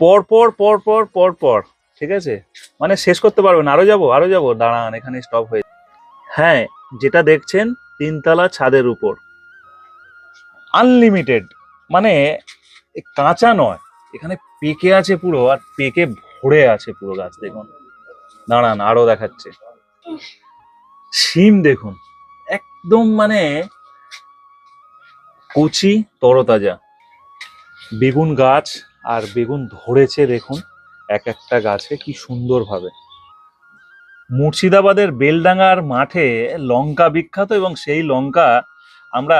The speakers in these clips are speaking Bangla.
পর পর পর পর পর পর। ঠিক আছে? মানে শেষ করতে পারবেন আরও যাব আরও যাব। দাঁড়ান, এখানে স্টপ হয়ে হ্যাঁ যেটা দেখছেন, তিনতলা ছাদের উপর। আনলিমিটেড মানে কাঁচা নয়। এখানে পেকে আছে পুরো, আর পেকে ভরে আছে পুরো গাছ, দেখুন। দাঁড়ান, আরও দেখাচ্ছে। শিম দেখুন। একদম মানে কচি তরতাজা। বেগুন গাছ আর বেগুন ধরেছে দেখুন, এক একটা গাছে কি সুন্দরভাবে। মুর্শিদাবাদের বেলডাঙ্গার মাঠে লঙ্কা বিখ্যাত এবং সেই লঙ্কা আমরা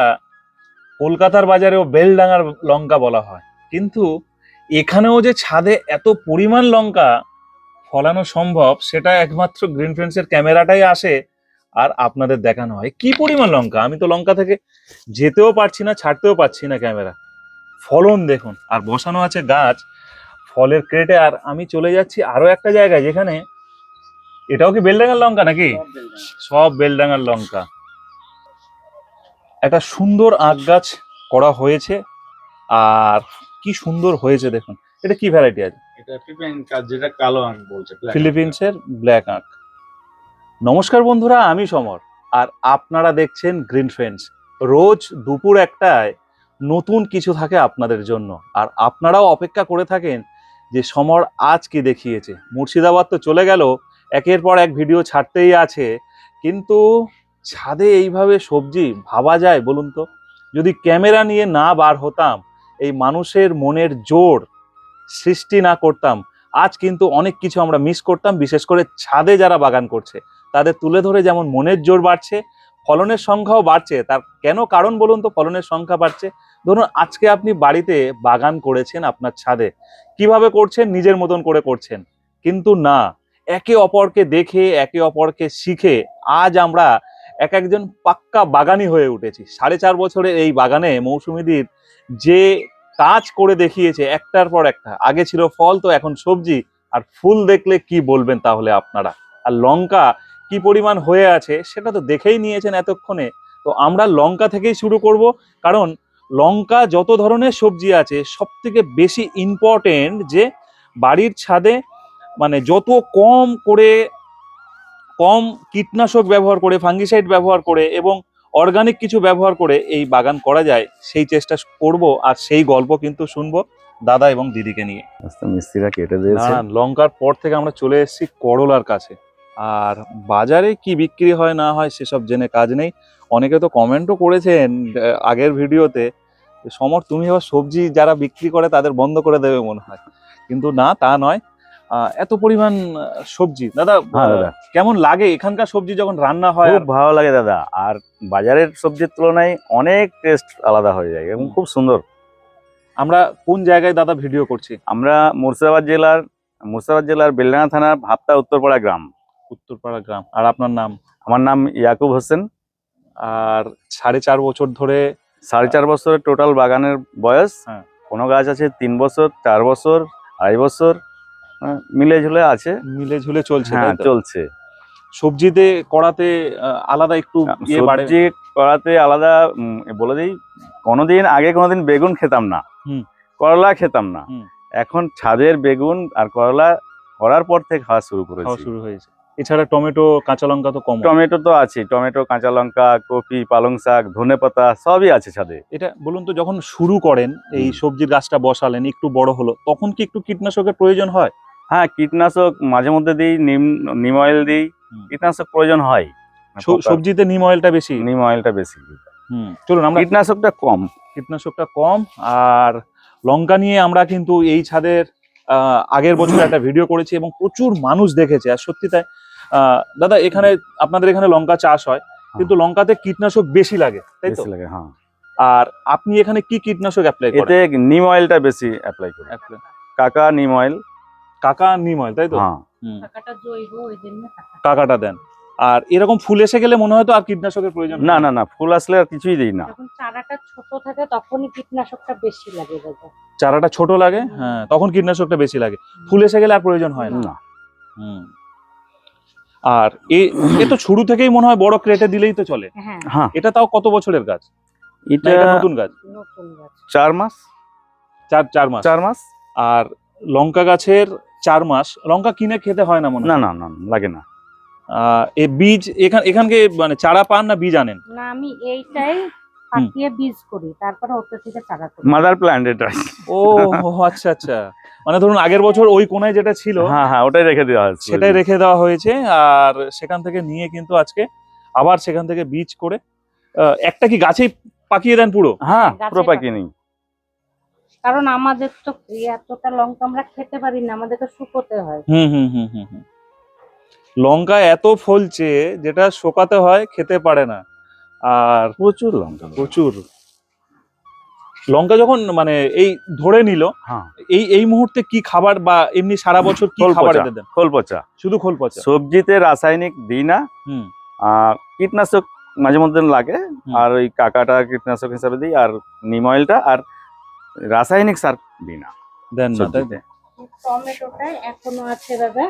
কলকাতার বাজারেও বেলডাঙ্গার লঙ্কা বলা হয়। কিন্তু এখানেও যে ছাদে এত পরিমাণ লঙ্কা ফলানো সম্ভব, সেটা একমাত্র গ্রিন ফ্রেন্ডসের ক্যামেরাটাই আসে আর আপনাদের দেখানো হয়। কি পরিমাণ লঙ্কা? আমি তো লঙ্কা থেকে যেতেও পারছি না, ছাড়তেও পারছি না ক্যামেরা। ফলন দেখুন আর বসানো আছে গাছ ফলের ক্রেটে আর আমি চলে যাচ্ছি আরও একটা জায়গায় যেখানে এটাও কি বেলডাঙ্গার লঙ্কা নাকি? সব বেলডাঙ্গার। লঙ্কা। একটা সুন্দর আখ গাছ করা হয়েছে আর কি সুন্দর হয়েছে দেখুন এটা কি ভ্যারাইটি আছে? যেটা কালো আঁক বলছে ফিলিপিন্সের ব্ল্যাক আঁক নমস্কার বন্ধুরা আমি সমর আর আপনারা দেখছেন গ্রিন ফ্রেন্ডস রোজ দুপুর একটায় নতুন কিছু থাকে আপনাদের জন্য। আর আপনারাও অপেক্ষা করে থাকেন যে সমর আজ কি দেখিয়েছে। মুর্শিদাবাদ তো চলে গেল, একের পর এক ভিডিও ছাড়তেই আছে। কিন্তু ছাদে এইভাবে সবজি ভাবা যায় বলুন তো? যদি ক্যামেরা নিয়ে না বার হতাম, এই মানুষের মনের জোর সৃষ্টি না করতাম, আজ কিন্তু অনেক কিছু আমরা মিস করতাম, বিশেষ করে ছাদে যারা বাগান করছে, তাদের তুলে ধরে যেমন মনের জোর বাড়ছে ফলনের সংখ্যাও বাড়ছে। তার কেন কারণ বলুন তো? ফলনের সংখ্যা বাড়ছে। ধরুন, আজকে আপনি বাড়িতে বাগান করেছেন আপনার ছাদে। কীভাবে করছেন? নিজের মতন করে করছেন। কিন্তু না, একে অপরকে দেখে, একে অপরকে শিখে আজ আমরা এক একজন পাক্কা বাগানি হয়ে উঠেছি। সাড়ে চার বছরের এই বাগানে মৌসুমিদির যে কাজ করে দেখিয়েছে, একটার পর একটা। আগে ছিল ফল, তো এখন সবজি। আর ফুল দেখলে কি বলবেন তাহলে আপনারা? আর লঙ্কা কি পরিমাণ হয়ে আছে সেটা তো দেখেই নিয়েছেন এতক্ষণে। তো আমরা লঙ্কা থেকেই শুরু করব কারণ লঙ্কা যত ধরনের সবজি আছে সব থেকে বেশি ইম্পর্টেন্ট যে বাড়ির ছাদে মানে যত কম করে কম কীটনাশক ব্যবহার করে ফাঙ্গিসাইড ব্যবহার করে এবং অর্গানিক কিছু ব্যবহার করে এই বাগান করা যায় সেই চেষ্টা করব আর সেই গল্প কিন্তু শুনব দাদা এবং দিদিকে নিয়ে। মিস্ত্রিরা কেটে দিয়েছে। লঙ্কার পর থেকে আমরা চলে এসেছি করলার কাছে। আর বাজারে কি বিক্রি হয় না হয় সেসব জেনে কাজ নেই। অনেকে তো কমেন্টও করেছেন আগের ভিডিওতে সমর তুমি আবার সবজি যারা বিক্রি করে তাদের বন্ধ করে দেবে মনে হয়। কিন্তু না তা নয়। এত পরিমাণ সবজি। দাদা হ্যাঁ, দাদা। কেমন লাগে? এখানকার সবজি যখন রান্না হয় খুব ভালো লাগে দাদা। আর বাজারের সবজির তুলনায় অনেক টেস্ট আলাদা হয়ে যায় এবং খুব সুন্দর। আমরা কোন জায়গায় দাদা ভিডিও করছি? আমরা মুর্শিদাবাদ জেলার মুর্শিদাবাদ জেলার বেলডাঙ্গা থানার ভাপ্তা উত্তরপাড়া গ্রাম। উত্তরপাড়া গ্রাম। আর আপনার নাম? আমার নাম ইয়াকুব হোসেন। আর সাড়ে চার বছর ধরে সাড়ে চার বছরের টোটাল বাগানের বয়স। হ্যাঁ। কোনো গাছ আছে তিন বছর চার বছর আড়াই বছর মিলে ঝুলে আছে। মিলে ঝুলে চলছে হ্যাঁ চলছে। সবজিতে করাতে আলাদা একটু ইয়ে সবজি করাতে আলাদা বলে দিই কোনোদিন আগে কোনোদিন বেগুন খেতাম না। হুম। করলা খেতাম না। এখন ছাদের বেগুন আর করলা করার পর থেকে খাওয়া শুরু করেছি। শুরু হয়েছে। এছাড়া টমেটো কাঁচা লঙ্কা তো কম টমেটো তো আছে টমেটো কাঁচা লঙ্কা কপি পালং শাক ধনে পাতা সবই আছে ছাদে। এটা বলুন তো যখন শুরু করেন এই সবজির গাছটা বসালেন একটু বড় হলো তখন কি একটু কীটনাশকের প্রয়োজন হয়? হ্যাঁ কীটনাশক মাঝে মধ্যে দিই নিম নিম অয়েল দিই কীটনাশক প্রয়োজন হয়। সবজিতে নিম অয়েলটা বেশি? নিম অয়েলটা বেশি হুম চলুন আমরা কীটনাশকটা কম। কীটনাশকটা কম আর লঙ্কা নিয়ে আমরা কিন্তু এই ছাদের আগের বছর একটা ভিডিও করেছি এবং প্রচুর মানুষ দেখেছে আর সত্যি তাই দাদা এখানে আপনাদের এখানে লঙ্কা চাষ হয় কিন্তু লঙ্কাতে কীটনাশক বেশি লাগে তাই তো? লাগে হ্যাঁ। আর আপনি এখানে কি কীটনাশক অ্যাপ্লাই করেন? এতে নিম অয়েলটা বেশি অ্যাপ্লাই করি। কাকা নিম অয়েল কাকা নিম অয়েল তাই তো? হ্যাঁ। হুম, জৈব ওই জন্য কাকাটা দেন। আর এরকম ফুল এসে গেলে মনে হয় তো আর কীটনাশকের প্রয়োজন না না। না ফুল আসলে আর কিছুই দিই না। যখন চারাটা ছোট থাকে তখনই কীটনাশকটা বেশি লাগে দাদা। চারাটা ছোট লাগে হ্যাঁ তখন কীটনাশকটা বেশি লাগে। ফুল এসে গেলে আর প্রয়োজন হয় না। না। হুম। আর এ এ তো শুরু থেকেই মনে হয় বড় ক্রেটে দিলেই তো চলে। হ্যাঁ। হ্যাঁ। এটা তাও কত বছরের গাছ? এটা এটা নতুন গাছ। চার মাস। চার চার মাস। চার মাস। আর লঙ্কা গাছের চার মাস। লঙ্কা কিনে খেতে হয় না মনে না না না লাগে না। এ বীজ এখান এখানকে মানে চারা পান না বীজ আনেন? না আমি এইটাই পাকিয়ে বীজ করি তারপরে ওটা থেকে চারা করি মাদার প্ল্যান্ট এটা। ও আচ্ছা আচ্ছা। মানে ধরুন আগের বছর ওই কোনায় যেটা ছিল হ্যাঁ হ্যাঁ ওটাই রেখে দেওয়া হচ্ছে সেটাই রেখে দেওয়া হয়েছে আর সেখান থেকে নিয়ে কিন্তু আজকে আবার সেখান থেকে বীজ করে একটা কি গাছেই পাকিয়ে দেন পুরো? হ্যাঁ পুরো পাকিয়ে নেই। কারণ আমাদের তো এতটা লঙ্কা আমরা খেতে পারি না আমাদের তো শুকোতে হয়। হুম হুম হুম হুম হুম। লঙ্কা এত ফলছে যেটা শোকাতে হয় খেতে পারে না। আর প্রচুর লঙ্কা। প্রচুর। লঙ্কা যখন মানে এই ধরে নিল হ্যাঁ। এই এই মুহূর্তে কি খাবার বা এমনি সারা বছর কি খাবার দেন? খোল পচা শুধু খোল পচা সবজিতে রাসায়নিক দিই না। হুম। আর কীটনাশক মাঝে মধ্যে লাগে আর ওই কাকাটা কীটনাশক হিসাবে দিই আর নিম অয়েলটা আর রাসায়নিক সার দিই না দেন না টমেটোটা এখনও আছে দাদা।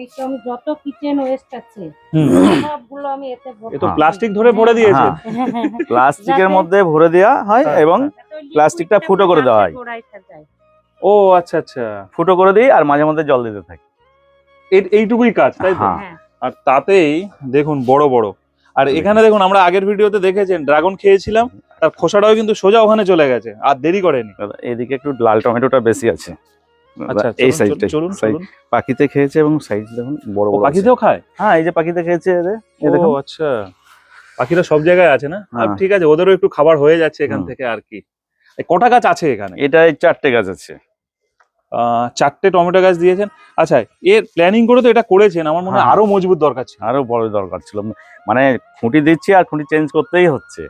এই যত কিচেন ওয়েস্ট আছে সবগুলো আমি এতে ভরবো। এ তো। প্লাস্টিক ধরে ভরে দিয়েছে হ্যাঁ। প্লাস্টিকের মধ্যে ভরে দেওয়া হয় হ্যাঁ, এবং প্লাস্টিকটা ফুটো করে দেওয়া হয়। ও আচ্ছা আচ্ছা ফুটো করে দিই আর মাঝে মধ্যে জল দিতে থাকি এইটুকুই কাজ তাই তো হ্যাঁ। আর তাতেই দেখুন বড় বড় আর এখানে দেখুন আমরা আগের ভিডিওতে দেখেছেন ড্রাগন খেয়েছিলাম তার খোসাটাও কিন্তু সোজা ওখানে চলে গেছে আর দেরি করেনি দাদা, এদিকে একটু লাল টমেটোটা বেশি আছে এই চলুন, চলুন। পাখিতে খেয়েছে এবং সাইজ দেখুন বড় বড় পাখিতেও খায়? হ্যাঁ এই যে পাখিতে খেয়েছে এই ও আচ্ছা। পাখিরা সব জায়গায় আছে না? আর হ্যাঁ। ঠিক আছে ওদেরও একটু খাবার হয়ে যাচ্ছে এখান থেকে আর কি। কটা গাছ আছে এখানে? এটা চারটে গাছ আছে। চারটে টমেটো গাছ দিয়েছেন। আচ্ছা এর প্ল্যানিং করে তো এটা করেছেন আমার মনে হয় হ্যাঁ। আরও মজবুত দরকার ছিল। আরও বড় দরকার ছিল। মানে খুঁটি দিচ্ছি আর খুঁটি চেঞ্জ করতেই হচ্ছে।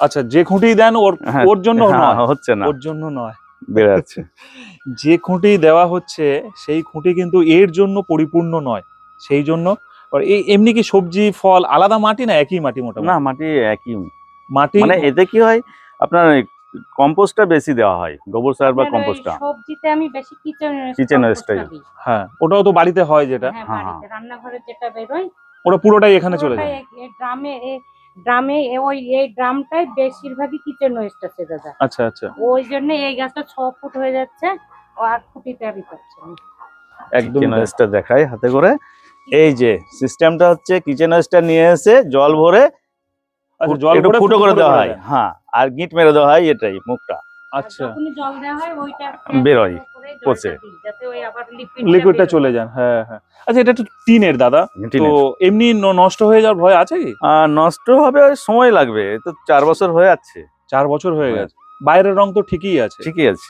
আচ্ছা যে খুঁটি দেন ওর হ্যাঁ, ওর জন্য হচ্ছে না। ওর জন্য নয়। বেড়ে যাচ্ছে যে খুঁটি দেওয়া হচ্ছে সেই খুঁটি কিন্তু এর জন্য পরিপূর্ণ নয়। সেই জন্য আর এই এমনি কি সবজি ফল আলাদা মাটি না একই মাটি মোটামুটি? না মাটি একই। মাটি মানে এতে কি হয় আপনার কম্পোস্টটা বেশি দেওয়া হয় গোবর সার বা কম্পোস্টটা। সবজিতে আমি বেশি কিচেন Kitchen waste টাই। হ্যাঁ ওটাও তো বাড়িতে হয় যেটা। হ্যাঁ হ্যাঁ, বাড়িতে রান্নাঘরে যেটা বেরোয় ওটা পুরোটাই এখানে চলে যায়। ড্রামে ড্রামে ওই এই ড্রামটাই বেশিরভাগই কিচেন ওয়েস্ট আছে দাদা। আচ্ছা আচ্ছা। ওই জন্য এই গাছটা ছ ফুট হয়ে যাচ্ছে ও আর খুঁটিতে আর করছে একদম ওয়েস্টটা দেখাই হাতে করে। এই যে সিস্টেমটা হচ্ছে কিচেন ওয়েস্টটা নিয়ে এসে জল ভরে আচ্ছা জল ফুটো করে দেওয়া হয়। হ্যাঁ আর গিট মেরে দেওয়া হয় এটাই মুখটা। আচ্ছা। জল দেওয়া হয় ওইটা বেরোয়, পচে। যাতে ওই আবার লিকুইডটা চলে যান হ্যাঁ হ্যাঁ। আচ্ছা এটা একটু টিনের দাদা তো এমনি ন- নষ্ট হয়ে যাওয়ার ভয় আছে কি? আর নষ্ট হবে ওই সময় লাগবে তো চার বছর হয়ে যাচ্ছে। চার বছর হয়ে হ্যাঁ। গেছে। বাইরের রং তো ঠিকই আছে। ঠিকই আছে।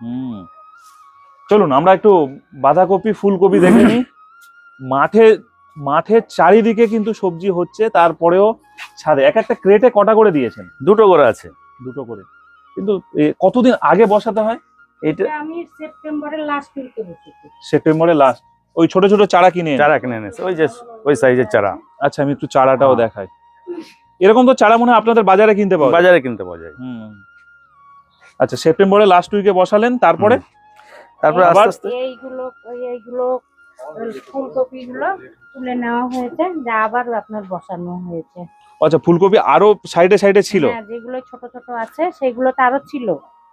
হুম। চলুন আমরা একটু বাঁধাকপি ফুলকপি দেখে নিই। মাঠে মাঠের চারিদিকে কিন্তু সবজি হচ্ছে তারপরেও ছাদে। এক একটা ক্রেটে কটা করে দিয়েছেন? দুটো করে আছে। দুটো করে। কিন্তু এ, কতদিন আগে বসাতে হয়? এটা আমি সেপ্টেম্বরের লাস্ট উইকে বসেছি। সেপ্টেম্বরে লাস্ট ওই ছোট ছোট চারা কিনে চারা কিনে এনেছে ওই যে ওই সাইজের চারা। আচ্ছা আমি একটু চারাটাও হ্যাঁ। দেখাই। এরকম তো চারা মনে হয় আপনাদের বাজারে কিনতে পাওয়া যায়। বাজারে কিনতে পাওয়া যায়। হুম। আচ্ছা সেপ্টেম্বরে লাস্ট উইকে বসালেন তারপরে? তারপরে আবার? আস্তে আস্তে। এইগুলো ওই এইগুলো ফুলকপি গুলো তুলে নেওয়া হয়েছে যা আবার আপনার বসানো হয়েছে। আচ্ছা ফুলকপি আরও সাইডে সাইডে ছিল? হ্যাঁ যেগুলো ছোট ছোট আছে সেগুলো তো আরও ছিল।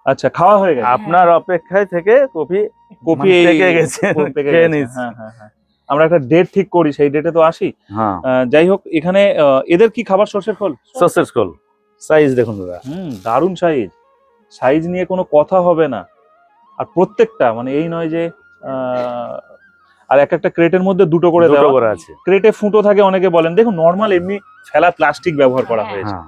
আচ্ছা খাওয়া হয়ে গেছে? আপনার অপেক্ষায় থেকে কপি কপি মানে পেকে গেছে খেয়ে। হ্যাঁ হ্যাঁ আমরা একটা ডেট ঠিক করি সেই ডেটে তো আসি। হ্যাঁ। যাই হোক এখানে আহ, এদের কি খাবার সর্ষের ফল? সসের স্কুল সাইজ দেখুন দাদা। হুম দারুণ সাইজ সাইজ নিয়ে কোনো কথা হবে না। আর প্রত্যেকটা মানে এই নয় যে আহ, আর এক একটা ক্রেটের মধ্যে দুটো করে দেওয়া। করে আছে। ক্রেটে ফুটো থাকে অনেকে বলেন। দেখুন নর্মাল এমনি ফেলা প্লাস্টিক ব্যবহার করা হ্যাঁ। হয়েছে। হ্যাঁ।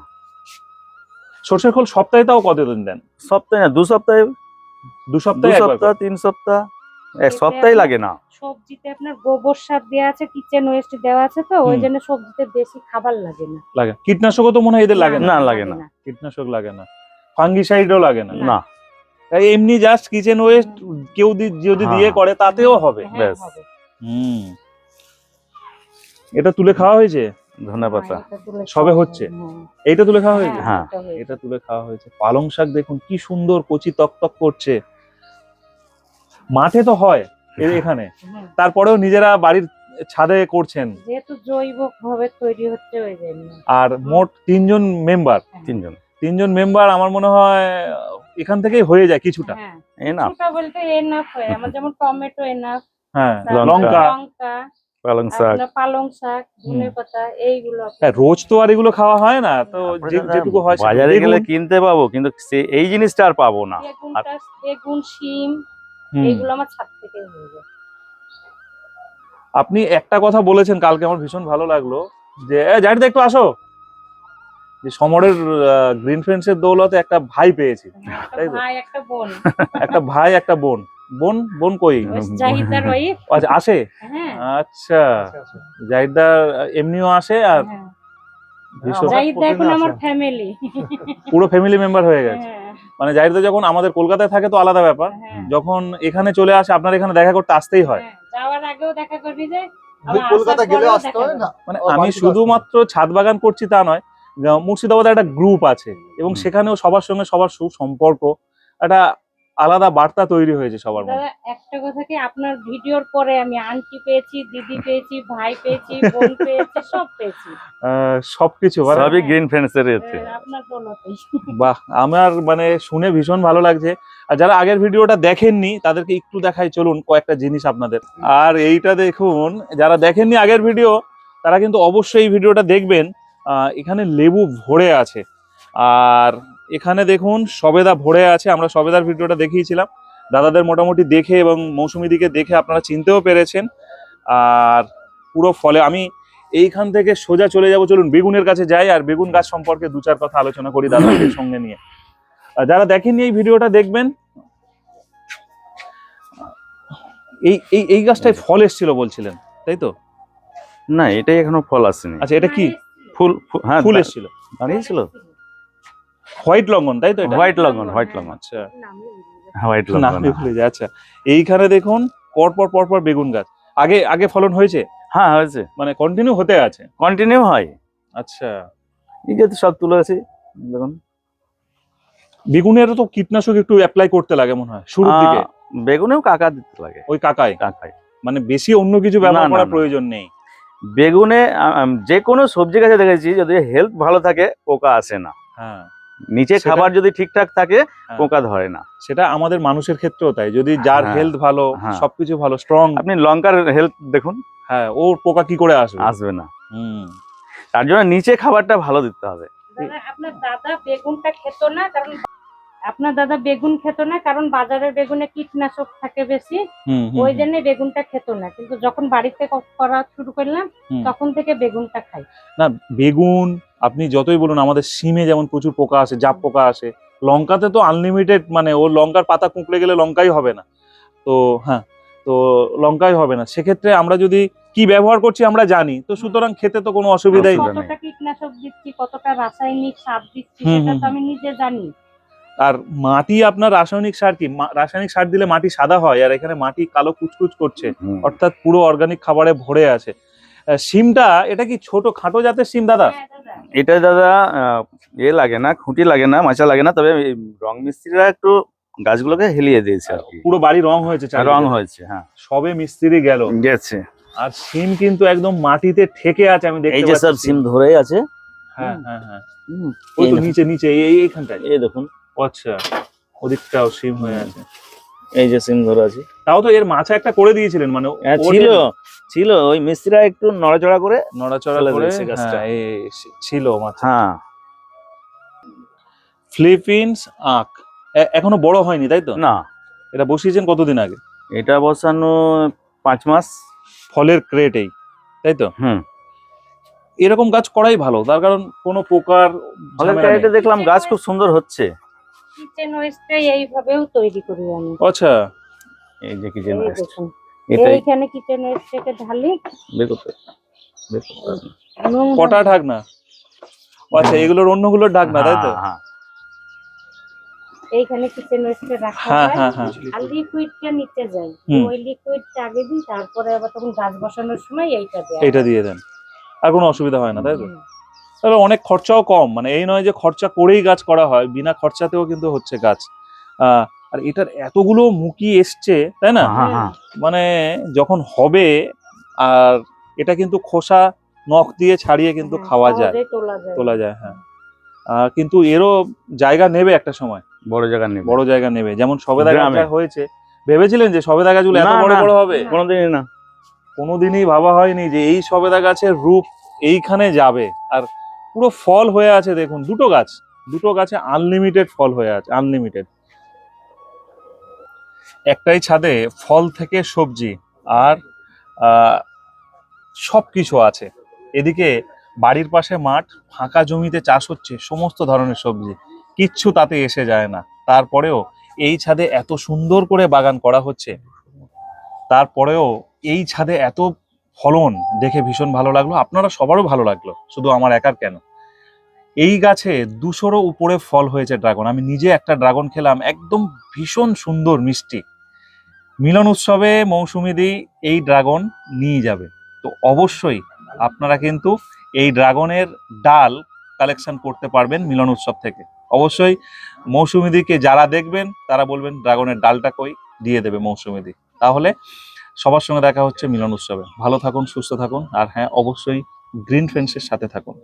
সর্ষের খোল সপ্তাহে তাও কতদিন দেন? সপ্তাহে না দু সপ্তাহে। দু সপ্তাহে সপ্তাহ তিন সপ্তাহ। এক সপ্তাহে লাগে না। সবজিতে আপনার গোবর সার দেওয়া আছে কিচেন ওয়েস্ট দেওয়া আছে তো ওই জন্য সবজিতে বেশি খাবার লাগে না। লাগে। কীটনাশকও তো মনে হয় এদের লাগে না? না, লাগে না। কীটনাশক লাগে না। ফাঙ্গিসাইডও লাগে না? না। এমনি জাস্ট কিচেন ওয়েস্ট কেউ যদি হ্যাঁ। দিয়ে করে তাতেও হবে। হ্যাঁ, ব্যাস। হবে। হুম। এটা তুলে খাওয়া হয়েছে? ধনে পাতা। হ্যাঁ, সবে হচ্ছে? হ্যাঁ। এইটা তুলে খাওয়া হয়েছে? হ্যাঁ। এটা তুলে খাওয়া হয়েছে। পালং শাক দেখুন কি সুন্দর কচি তক তক করছে। মাঠে তো হয় এখানে। তারপরেও নিজেরা বাড়ির ছাদে করছেন। যেহেতু জৈব ভাবে তৈরি হচ্ছে ওই জন্য। আর মোট তিনজন মেম্বার তিনজন। তিনজন মেম্বার আমার মনে হয় এখান থেকেই হয়ে যায় কিছুটা। হ্যাঁ। বলতে এনাফ হয়। আমার যেমন টমেটো এনাফ হ্যাঁ লঙ্কা। লঙ্কা। লঙ্কা পালং শাক। পালং শাক ধনে পাতা এইগুলো আপনি- হ্যাঁ, রোজ তো আর এগুলো খাওয়া হয় না তো যেটুকু হয় বাজারে গেলে কিনতে পাবো কিন্তু এই জিনিসটা আর পাবো না। বেগুন শিম এইগুলো আমার ছাদ থেকে হয়ে যায়। আপনি একটা কথা বলেছেন কালকে আমার ভীষণ ভালো লাগল যে জাহিদ একটু আসো। যে সমরের গ্রিন ফ্রেন্ডস এর দৌলতে একটা ভাই পেয়েছি। তাই তো? ভাই একটা বোন। একটা ভাই একটা বোন। বোন বোন কই? জাহিদার ওয়াইফ আচ্ছা আসে? হ্যাঁ। আচ্ছা। জাহিদা এমনিও আসে আর হ্যাঁ। জাহিদা এখন আমার ফ্যামিলি পুরো ফ্যামিলি মেম্বার হয়ে গেছে। হ্যাঁ। মানে জাহিদা যখন আমাদের কলকাতায় থাকে তো আলাদা ব্যাপার। হ্যাঁ। যখন এখানে চলে আসে আপনার এখানে দেখা করতে আসতেই হয়। হ্যাঁ, যাওয়ার আগেও দেখা করবি যে কলকাতা গেলে আসতে হয় না? মানে আমি শুধুমাত্র ছাদ বাগান করছি তা নয় মুর্শিদাবাদে একটা গ্রুপ আছে এবং সেখানেও সবার সঙ্গে সবার সুসম্পর্ক একটা আলাদা বার্তা তৈরি হয়েছে সবার মধ্যে। একটা কথা কি আপনার ভিডিওর পরে আমি আন্টি পেয়েছি দিদি পেয়েছি ভাই পেয়েছি বোন পেয়েছি সব পেয়েছি। আহ, সবকিছু মানে সবই গ্রিন ফ্রেন্ডস এর এতে। হ্যাঁ, আপনার বাহ আমার মানে শুনে ভীষণ ভালো লাগছে। আর যারা আগের ভিডিওটা দেখেননি তাদেরকে একটু দেখাই চলুন কয়েকটা জিনিস আপনাদের। আর এইটা দেখুন যারা দেখেননি আগের ভিডিও তারা কিন্তু অবশ্যই এই ভিডিওটা দেখবেন। এখানে লেবু ভরে আছে। আর এখানে দেখুন সবেদা ভরে আছে। আমরা সবেদার ভিডিওটা দেখিয়েছিলাম। দাদাদের মোটামুটি দেখে এবং মৌসুমি দিকে দেখে আপনারা চিনতেও পেরেছেন। আর পুরো ফলে আমি এইখান থেকে সোজা চলে যাব। চলুন বেগুনের কাছে যাই আর বেগুন গাছ সম্পর্কে দু চার কথা আলোচনা করি দাদাদের সঙ্গে নিয়ে। আর যারা দেখেননি এই ভিডিওটা দেখবেন এই এই এই গাছটায় ফল এসেছিল বলছিলেন তাই তো? না এটাই এখনও ফল আসেনি। আচ্ছা এটা কি? ফুল হ্যাঁ ফুল এসেছিল। দাঁড়িয়েছিল হোয়াইট লঙ্ঘন তাই তো হোয়াইট লঙ্ঘন হোয়াইট লঙ্ঘন আচ্ছা। হোয়াইট না লঙ্ঘন ভুলে যায় আচ্ছা। এইখানে দেখুন পর পর পর পর বেগুন গাছ। আগে আগে ফলন হয়েছে? হ্যাঁ হয়েছে। মানে কন্টিনিউ হতে আছে? কন্টিনিউ হয়। আচ্ছা। এই যে সব তুলে আছে দেখুন। বেগুনের তো কীটনাশক একটু অ্যাপ্লাই করতে লাগে মনে হয় শুরুর দিকে। বেগুনেও কাকা দিতে লাগে। ওই কাকাই? কাকাই। মানে বেশি অন্য কিছু ব্যবহার করার প্রয়োজন নেই? বেগুনে যে কোনো সবজি গাছে দেখেছি যদি হেলথ ভালো থাকে পোকা আসে না। হ্যাঁ। নিচে খাবার যদি ঠিকঠাক থাকে হ্যাঁ। পোকা ধরে না। সেটা আমাদের মানুষের ক্ষেত্রেও তাই। যদি যার হ্যাঁ, হেলথ ভালো। সবকিছু ভালো স্ট্রং আপনি লঙ্কার হেলথ দেখুন। হ্যাঁ ওর পোকা কি করে আসবে? আসবে না। হুম। তার জন্য নিচে খাবারটা ভালো দিতে হবে। আপনার দাদা বেগুনটা খেত না কারণ আপনার দাদা বেগুন খেত না কারণ বাজারের বেগুনে কীটনাশক থাকে বেশি। ওই জন্য বেগুনটা খেত না। কিন্তু যখন বাড়িতে করা শুরু করলাম তখন থেকে বেগুনটা খাই। না বেগুন আপনি যতই বলুন আমাদের সিমে যেমন প্রচুর পোকা আসে জাপ পোকা আসে লঙ্কাতে তো আনলিমিটেড মানে ও লঙ্কার পাতা কুঁকড়ে গেলে লঙ্কাই হবে না। তো হ্যাঁ তো লঙ্কাই হবে না। সেক্ষেত্রে আমরা যদি কি ব্যবহার করছি আমরা জানি তো সুতরাং খেতে তো কোনো অসুবিধাই নেই। কতটা কীটনাশক দিচ্ছি কতটা রাসায়নিক সার দিচ্ছি সেটা তো আমি নিজে জানি। আর মাটি আপনার রাসায়নিক সার কি? মা- রাসায়নিক সার দিলে মাটি সাদা হয় আর এখানে মাটি কালো কুচকুচ করছে। অর্থাৎ পুরো অর্গানিক খাবারে ভরে আছে। সিমটা এটা কি ছোট খাটো জাতের সিম দাদা? হ্যাঁ, এটা দাদা আহ, এ লাগে না খুঁটি লাগে না মাচা লাগে না তবে রং মিস্ত্রিরা একটু গাছগুলোকে হেলিয়ে দিয়েছে পুরো বাড়ি রং হয়েছে রং হয়েছে হ্যাঁ। সবে মিস্ত্রি গেল। গেছে। আর সিম কিন্তু একদম মাটিতে ঠেকে আছে আমি দেখতে এই যে সব সিম ধরেই আছে। হ্যাঁ হ্যাঁ হ্যাঁ। হুম, ওই তো নিচে নিচে এই এই- এইখানটায়। এই দেখুন। আচ্ছা ওদিকটাও সিম হয়ে আছে। এই যে সিম ধরে আছে। তাও তো এর মাছা একটা করে দিয়েছিলেন মানে হ্যাঁ, ছিল ছিল ওই মিস্ত্রিরা একটু নড়াচড়া করে নড়াচড়া করে গাছটা। হ্যাঁ, ছিল মাছা হ্যাঁ। ফিলিপিন্স আখ এখনও বড় হয়নি তাই তো? না। এটা বসিয়েছেন কতদিন আগে? এটা বসানো পাঁচ মাস। ফলের ক্রেট এই তাই তো? হুম। এরকম গাছ করাই ভালো তার কারণ কোনো প্রকার ফলের নেই। দেখলাম গাছ খুব সুন্দর হচ্ছে। কিচেন ওয়েস্টটাই এইভাবেও তৈরি করি আমি। আচ্ছা। এই যে কিচেন ওয়েস্ট দেখুন। এটাই এইখানে কিচেন ওয়েস্টটাকে ঢালি। নুন কটা ঢাকনা আচ্ছা এগুলোর অন্যগুলোর ঢাকনা তাই তো? হ্যাঁ, হ্যাঁ। এইখানে কিচেন ওয়েস্টে রাখা হ্যাঁ হয়। হ্যাঁ হ্যাঁ। আর লিকুইডটা নিতে যাই ওই লিকুইডটা আগে দিই তারপরে আবার তখন গাছ বসানোর সময় এইটা দেয় এইটা দিয়ে দেন। আর কোনো অসুবিধা হয় না তাই তো? তাহলে অনেক খরচাও কম। মানে এই নয় যে খরচা করেই গাছ করা হয় বিনা খরচাতেও কিন্তু হচ্ছে গাছ। আহ, আর এটার এতগুলো মুখি এসছে তাই না? হ্যাঁ, হ্যাঁ। মানে যখন হবে আর এটা কিন্তু খোসা নখ দিয়ে ছাড়িয়ে কিন্তু খাওয়া যায়। তোলা যায়। হ্যাঁ। আহ, কিন্তু এরও জায়গা নেবে একটা সময়। বড় জায়গা নেই বড় জায়গা নেবে। যেমন সবেদা। গাছটা হয়েছে ভেবেছিলেন যে সবেদা গাছগুলো এত বড় বড় হবে? কোনোদিনই না। কোনোদিনই ভাবা হয়নি যে এই সবেদা গাছের রূপ এইখানে যাবে। আর পুরো ফল হয়ে আছে, দেখুন, দুটো গাছ, দুটো গাছে আনলিমিটেড ফল হয়ে আছে আনলিমিটেড একটাই ছাদে ফল থেকে সবজি আর সব কিছু আছে। এদিকে বাড়ির পাশে মাঠ, ফাঁকা জমিতে চাষ হচ্ছে, সমস্ত ধরনের সবজি। কিচ্ছু তাতে এসে যায় না। তারপরেও এই ছাদে এত সুন্দর করে বাগান করা হচ্ছে। তারপরেও এই ছাদে এত ফলন দেখে ভীষণ ভালো লাগল। আপনারা সবারও ভালো লাগল, শুধু আমার একার কেন? এই গাছে দুশোরও উপরে ফল হয়েছে ড্রাগন। আমি নিজে একটা ড্রাগন খেলাম, একদম ভীষণ সুন্দর, মিষ্টি। মিলন উৎসবে মৌসুমিদি এই ড্রাগন নিয়ে যাবে। তো অবশ্যই আপনারা কিন্তু এই ড্রাগনের ডাল কালেকশন করতে পারবেন মিলন উৎসব থেকে। অবশ্যই মৌসুমিদিকে যারা দেখবেন, তারা বলবেন ড্রাগনের ডালটা কই? দিয়ে দেবে মৌসুমিদি তাহলে সবার সঙ্গে দেখা হচ্ছে মিলন উৎসবে। ভালো থাকুন, সুস্থ থাকুন, আর হ্যাঁ অবশ্যই গ্রিন ফ্রেন্ডসের সাথে থাকুন।